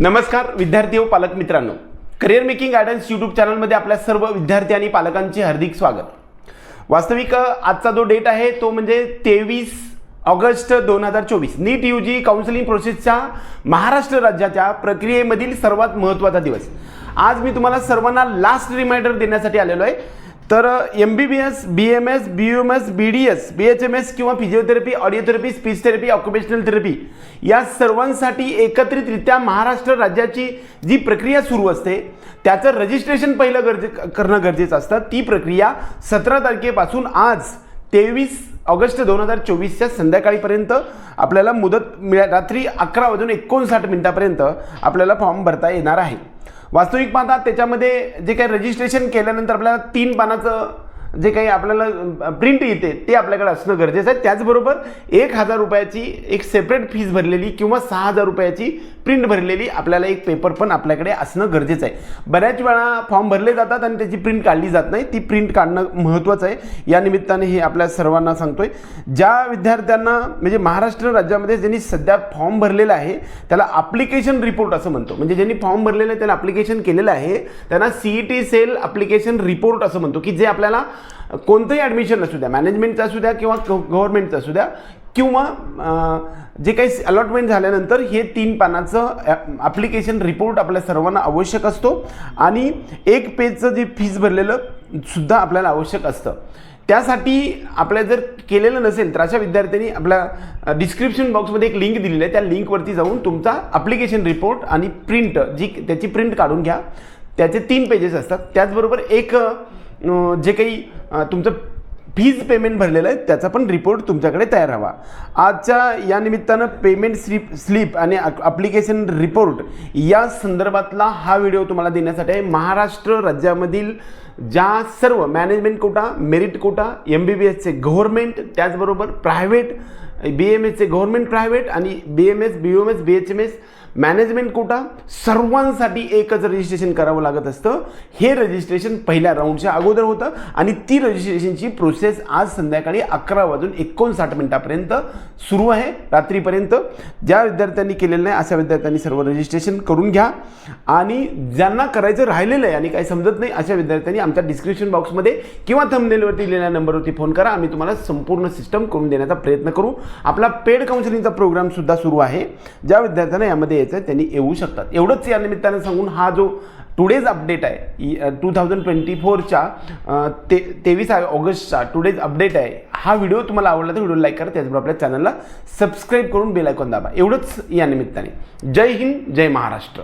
नमस्कार विद्यार्थी व पालक मित्रांनो. करिअर मेकिंग गायडन्स यूट्यूब चॅनलमध्ये आपल्या सर्व विद्यार्थी आणि पालकांचे हार्दिक स्वागत. वास्तविक आजचा जो डेट आहे तो म्हणजे तेवीस ऑगस्ट दोन हजार चोवीस. नीट यू जी काउन्सिलिंग प्रोसेसच्या महाराष्ट्र राज्याच्या प्रक्रियेमधील सर्वात महत्त्वाचा दिवस. आज मी तुम्हाला सर्वांना लास्ट रिमाइंडर देण्यासाठी आलेलो आहे. तर M B B S B M S B U M S B D S B H M S किंवा physiotherapy audiotherapy speech therapy occupational therapy या सर्वांसाठी एकत्रितरित्या महाराष्ट्र राज्याची जी प्रक्रिया सुरू असते त्याचं रजिस्ट्रेशन पहिलं गरजे करणं गरजेचं असतं. ती प्रक्रिया सतरा तारखेपासून आज तेवीस ऑगस्ट दोन हजार चोवीसच्या संध्याकाळीपर्यंत आपल्याला मुदत मिळा रात्री अकरा वाजून एकोणसाठ मिनिटापर्यंत आपल्याला फॉर्म भरता येणार आहे. वास्तविक पाहता त्याच्यामध्ये जे काही रजिस्ट्रेशन केल्यानंतर आपल्याला तीन पानाचं जे काही आपल्याला प्रिंट येते ते आपल्याकडे असणं गरजेचं आहे. त्याचबरोबर एक हजार रुपयाची एक सेपरेट फीस भरलेली किंवा सहा हजार रुपयाची प्रिंट भरलेली आपल्याला एक पेपर पण आपल्याकडे असणं गरजेचं आहे. बऱ्याच वेळा फॉर्म भरले जातात आणि त्याची प्रिंट काढली जात नाही. ती प्रिंट काढणं महत्त्वाचं आहे. या निमित्ताने हे आपल्या सर्वांना सांगतोय. ज्या विद्यार्थ्यांना म्हणजे महाराष्ट्र राज्यामध्ये ज्यांनी सध्या फॉर्म भरलेला आहे त्याला अप्लिकेशन रिपोर्ट असं म्हणतो. म्हणजे ज्यांनी फॉर्म भरलेलं आहे त्यांना अप्लिकेशन केलेलं आहे त्यांना C E T cell application report असं म्हणतो की जे आपल्याला कोणतंही ॲडमिशन असू द्या मॅनेजमेंटचं असू द्या किंवा गव्हर्नमेंटचं असू द्या किंवा जे काही अलॉटमेंट झाल्यानंतर हे तीन पानाचं ॲप्लिकेशन रिपोर्ट आपल्या सर्वांना आवश्यक असतो. आणि एक पेजचं जे फीज भरलेलं सुद्धा आपल्याला आवश्यक असतं. त्यासाठी आपल्या जर केलेलं नसेल तर अशा विद्यार्थ्यांनी आपल्या डिस्क्रिप्शन बॉक्समध्ये एक लिंक दिलेली आहे. त्या लिंकवरती जाऊन तुमचा अप्लिकेशन रिपोर्ट आणि प्रिंट जी त्याची प्रिंट काढून घ्या. त्याचे तीन पेजेस असतात. त्याचबरोबर एक जे काही तुमचं फीज पेमेंट भरलेलं आहे त्याचा पण रिपोर्ट तुमच्याकडे तयार हवा. आजच्या या निमित्तानं पेमेंट स्लिप स्लिप आणि अप्लिकेशन रिपोर्ट या संदर्भातला हा व्हिडिओ तुम्हाला देण्यासाठी आहे. महाराष्ट्र राज्यामधील ज्या सर्व management quota merit quota M B B एसचे गव्हर्मेंट त्याचबरोबर प्रायव्हेट बी एम एसचे गव्हर्नमेंट प्रायव्हेट आणि B M S B M S B H M S management quota सर्वांसाठी एकच रजिस्ट्रेशन करावं लागत असतं. हे रजिस्ट्रेशन पहिल्या राऊंडच्या अगोदर होतं आणि ती रजिस्ट्रेशनची प्रोसेस आज संध्याकाळी अकरा वाजून एकोणसाठ मिनिटापर्यंत सुरू आहे रात्रीपर्यंत. ज्या विद्यार्थ्यांनी केलेलं नाही अशा विद्यार्थ्यांनी सर्व रजिस्ट्रेशन करून घ्या. आणि ज्यांना करायचं राहिलेलं आहे आणि काही समजत नाही अशा विद्यार्थ्यांनी आमच्या डिस्क्रिप्शन बॉक्समध्ये किंवा थंबनेलवरती दिलेल्या नंबरवरती फोन करा. आम्ही तुम्हाला संपूर्ण सिस्टम करून देण्याचा प्रयत्न करू. आपला पेड काउन्सिलिंगचा प्रोग्रामसुद्धा सुरू आहे. ज्या विद्यार्थ्यांना यामध्ये यायचं आहे त्यांनी येऊ शकतात. एवढंच या निमित्तानं सांगून हा जो टुडेज अपडेट आहे टू थाउजंड ट्वेंटी फोरच्या ते तेवीस ऑगस्टचा टुडेज अपडेट आहे हा व्हिडिओ तुम्हाला आवडला तर व्हिडिओ लाईक करा त्याचबरोबर आपल्या चॅनलला सबस्क्राईब करून बेल आयकॉन दाबा. एवढंच या निमित्ताने. जय हिंद जय महाराष्ट्र.